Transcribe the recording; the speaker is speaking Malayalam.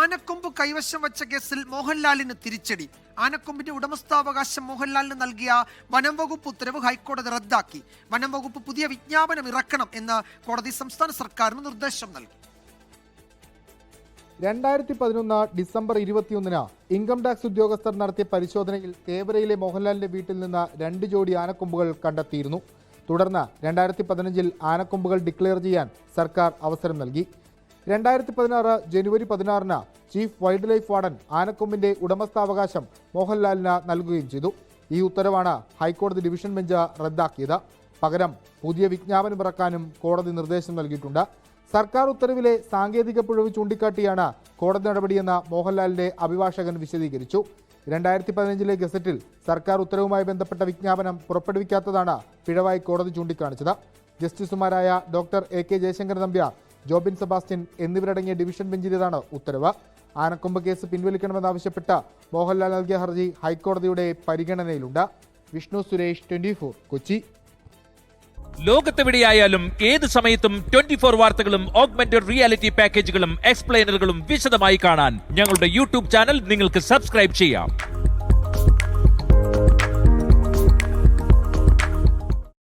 ആനക്കൊമ്പ് കൈവശം വെച്ച കേസിൽ മോഹൻലാലിന് തിരിച്ചടി. ആനക്കൊമ്പിന്റെ ഉടമസ്ഥാവകാശം മോഹൻലാലിന് നൽകിയ വനം വകുപ്പ് ഉത്തരവ് ഹൈക്കോടതി റദ്ദാക്കി. വനം വകുപ്പ് പുതിയ വിജ്ഞാപനം ഇറക്കണം എന്ന് കോടതി സംസ്ഥാന സർക്കാരിന് നിർദ്ദേശം നൽകി. രണ്ടായിരത്തി പതിനൊന്ന് ഡിസംബർ ഇരുപത്തിയൊന്നിന് ഇൻകം ടാക്സ് ഉദ്യോഗസ്ഥർ നടത്തിയ പരിശോധനയിൽ തേവരയിലെ മോഹൻലാലിന്റെ വീട്ടിൽ നിന്ന് രണ്ട് ജോഡി ആനക്കൊമ്പുകൾ കണ്ടെത്തിയിരുന്നു. തുടർന്ന് രണ്ടായിരത്തി പതിനഞ്ചിൽ ആനക്കൊമ്പുകൾ ഡിക്ലെയർ ചെയ്യാൻ സർക്കാർ അവസരം നൽകി. രണ്ടായിരത്തി പതിനാറ് ജനുവരി പതിനാറിന് ചീഫ് വൈൽഡ് ലൈഫ് വാർഡൻ ആനക്കൊമ്പിന്റെ ഉടമസ്ഥാവകാശം മോഹൻലാലിന് നൽകുകയും ചെയ്തു. ഈ ഉത്തരവാണ് ഹൈക്കോടതി ഡിവിഷൻ ബെഞ്ച് റദ്ദാക്കിയത്. പകരം പുതിയ വിജ്ഞാപനം ഇറക്കാനും കോടതി നിർദ്ദേശം നൽകിയിട്ടുണ്ട്. സർക്കാർ ഉത്തരവിലെ സാങ്കേതിക പിഴവ് ചൂണ്ടിക്കാട്ടിയാണ് കോടതി നടപടിയെന്ന് മോഹൻലാലിന്റെ അഭിഭാഷകൻ വിശദീകരിച്ചു. രണ്ടായിരത്തി പതിനഞ്ചിലെ ഗസറ്റിൽ സർക്കാർ ഉത്തരവുമായി ബന്ധപ്പെട്ട വിജ്ഞാപനം പുറപ്പെടുവിക്കാത്തതാണ് പിഴവായി കോടതി ചൂണ്ടിക്കാണിച്ചത്. ജസ്റ്റിസുമാരായ doctor A K Jaishankar Nambiar Jobin Sebastian എന്നിവരടങ്ങിയ ഡിവിഷൻ ബെഞ്ചിന്റേതാണ് ഉത്തരവ്. ആനക്കൊമ്പ് കേസ് പിൻവലിക്കണമെന്നാവശ്യപ്പെട്ട് മോഹൻലാൽ നൽകിയ ഹർജി ഹൈക്കോടതിയുടെ പരിഗണനയിലുണ്ട്. വിഷ്ണു സുരേഷ് ട്വന്റി കൊച്ചി. ലോകത്തെവിടെയായാലും ഏത് സമയത്തും ട്വന്റി ഫോർ വാർത്തകളും ഓഗ്മെന്റഡ് റിയാലിറ്റി പാക്കേജുകളും എക്സ്പ്ലെയിനറുകളും വിശദമായി കാണാൻ ഞങ്ങളുടെ യൂട്യൂബ് ചാനൽ നിങ്ങൾക്ക് സബ്സ്ക്രൈബ് ചെയ്യാം.